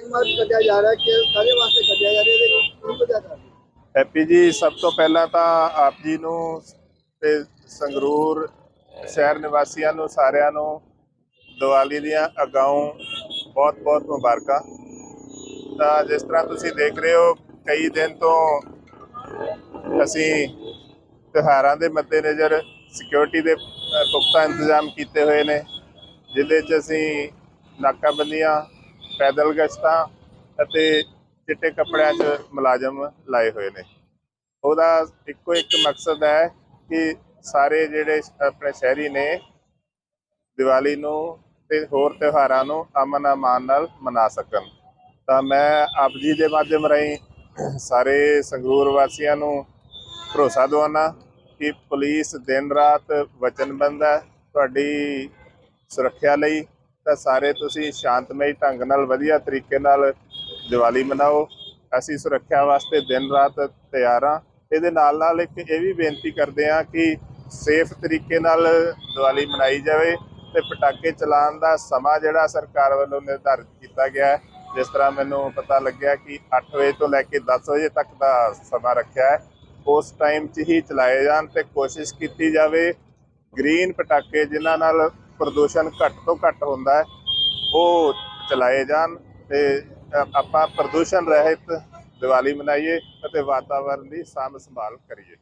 ਕੱਢਿਆ ਜਾ ਰਿਹਾ ਕਿ ਸਾਰੇ ਵਾਸਤੇ ਕੱਢਿਆ ਜਾ ਰਿਹਾ, ਇਹਦੇ ਕੀ ਵਜ੍ਹਾ ਕਰ ਹੈਪੀ ਜੀ, ਸਭ ਤੋਂ ਪਹਿਲਾਂ ਤਾਂ ਆਪ ਜੀ ਨੂੰ ਤੇ ਸੰਗਰੂਰ ਸ਼ਹਿਰ ਨਿਵਾਸੀਆਂ ਨੂੰ, ਸਾਰਿਆਂ ਨੂੰ ਦੀਵਾਲੀ ਦੀਆਂ ਅਗਾਊਂ ਬਹੁਤ-ਬਹੁਤ ਮੁਬਾਰਕਾਂ। ਤਾਂ ਜਿਸ ਤਰ੍ਹਾਂ ਤੁਸੀਂ ਦੇਖ ਰਹੇ ਹੋ, ਕਈ ਦਿਨ ਤੋਂ ਅਸੀਂ ਤਿਉਹਾਰਾਂ ਦੇ ਮੱਦੇਨਜ਼ਰ ਸਿਕਿਉਰਿਟੀ ਦੇ ਪੁਖਤਾ ਇੰਤਜ਼ਾਮ ਕੀਤੇ ਹੋਏ ਨੇ ਜਿਹਦੇ 'ਚ ਅਸੀਂ ਨਾਕਾਬੰਦੀਆਂ ਪੈਦਲ ਗਸ਼ਤਾਂ ਅਤੇ ਚਿੱਟੇ ਕੱਪੜਿਆਂ 'ਚ ਮੁਲਾਜ਼ਮ ਲਾਏ ਹੋਏ ਨੇ। ਉਹਦਾ ਇੱਕੋ ਇੱਕ ਮਕਸਦ ਹੈ ਕਿ ਸਾਰੇ ਜਿਹੜੇ ਆਪਣੇ ਸ਼ਹਿਰੀ ਨੇ, ਦੀਵਾਲੀ ਨੂੰ ਤੇ ਹੋਰ ਤਿਉਹਾਰਾਂ ਨੂੰ ਅਮਨ ਅਮਾਨ ਨਾਲ ਮਨਾ ਸਕਣ। ਤਾਂ ਮੈਂ ਆਪ ਜੀ ਦੇ ਮਾਧਿਅਮ ਰਾਹੀਂ ਸਾਰੇ ਸੰਗਰੂਰ ਵਾਸੀਆਂ ਨੂੰ ਭਰੋਸਾ ਦਿਵਾਉਣਾ ਕਿ ਪੁਲਿਸ ਦਿਨ ਰਾਤ ਵਚਨਬੰਦ ਹੈ ਤੁਹਾਡੀ ਸੁਰੱਖਿਆ ਲਈ ਤਾਂ ਸਾਰੇ ਤੁਸੀਂ ਸ਼ਾਂਤਮਈ ਢੰਗ ਨਾਲ, ਵਧੀਆ ਤਰੀਕੇ ਨਾਲ ਦੀਵਾਲੀ ਮਨਾਓ। ਅਸੀਂ ਸੁਰੱਖਿਆ ਵਾਸਤੇ ਦਿਨ ਰਾਤ ਤਿਆਰ ਹਾਂ। ਇਹਦੇ ਨਾਲ ਨਾਲ ਇੱਕ ਇਹ ਵੀ ਬੇਨਤੀ ਕਰਦੇ ਹਾਂ ਕਿ ਸੇਫ ਤਰੀਕੇ ਨਾਲ ਦੀਵਾਲੀ ਮਨਾਈ ਜਾਵੇ ਤੇ ਪਟਾਕੇ ਚਲਾਉਣ ਦਾ ਸਮਾਂ ਜਿਹੜਾ ਸਰਕਾਰ ਵੱਲੋਂ ਨਿਰਧਾਰਿਤ ਕੀਤਾ ਗਿਆ ਹੈ, ਜਿਸ ਤਰ੍ਹਾਂ ਮੈਨੂੰ ਪਤਾ ਲੱਗਿਆ ਕਿ 8 ਵਜੇ ਤੋਂ ਲੈ ਕੇ 10 ਵਜੇ ਤੱਕ ਦਾ ਸਮਾਂ ਰੱਖਿਆ ਹੈ। ਉਸ ਟਾਈਮ 'ਚ ਹੀ ਚਲਾਏ ਜਾਣ ਤੇ ਕੋਸ਼ਿਸ਼ ਕੀਤੀ ਜਾਵੇ ਗ੍ਰੀਨ ਪਟਾਕੇ ਜਿਨ੍ਹਾਂ ਨਾਲ ਪ੍ਰਦੂਸ਼ਣ ਘੱਟ ਤੋਂ ਘੱਟ ਹੁੰਦਾ ਹੈ, ਉਹ ਚਲਾਏ ਜਾਣ ਤੇ ਆਪਾਂ ਪ੍ਰਦੂਸ਼ਣ ਰਹਿਤ ਦੀਵਾਲੀ ਮਨਾਈਏ ਅਤੇ ਵਾਤਾਵਰਣ ਦੀ ਸਾਂਭ ਸੰਭਾਲ ਕਰੀਏ।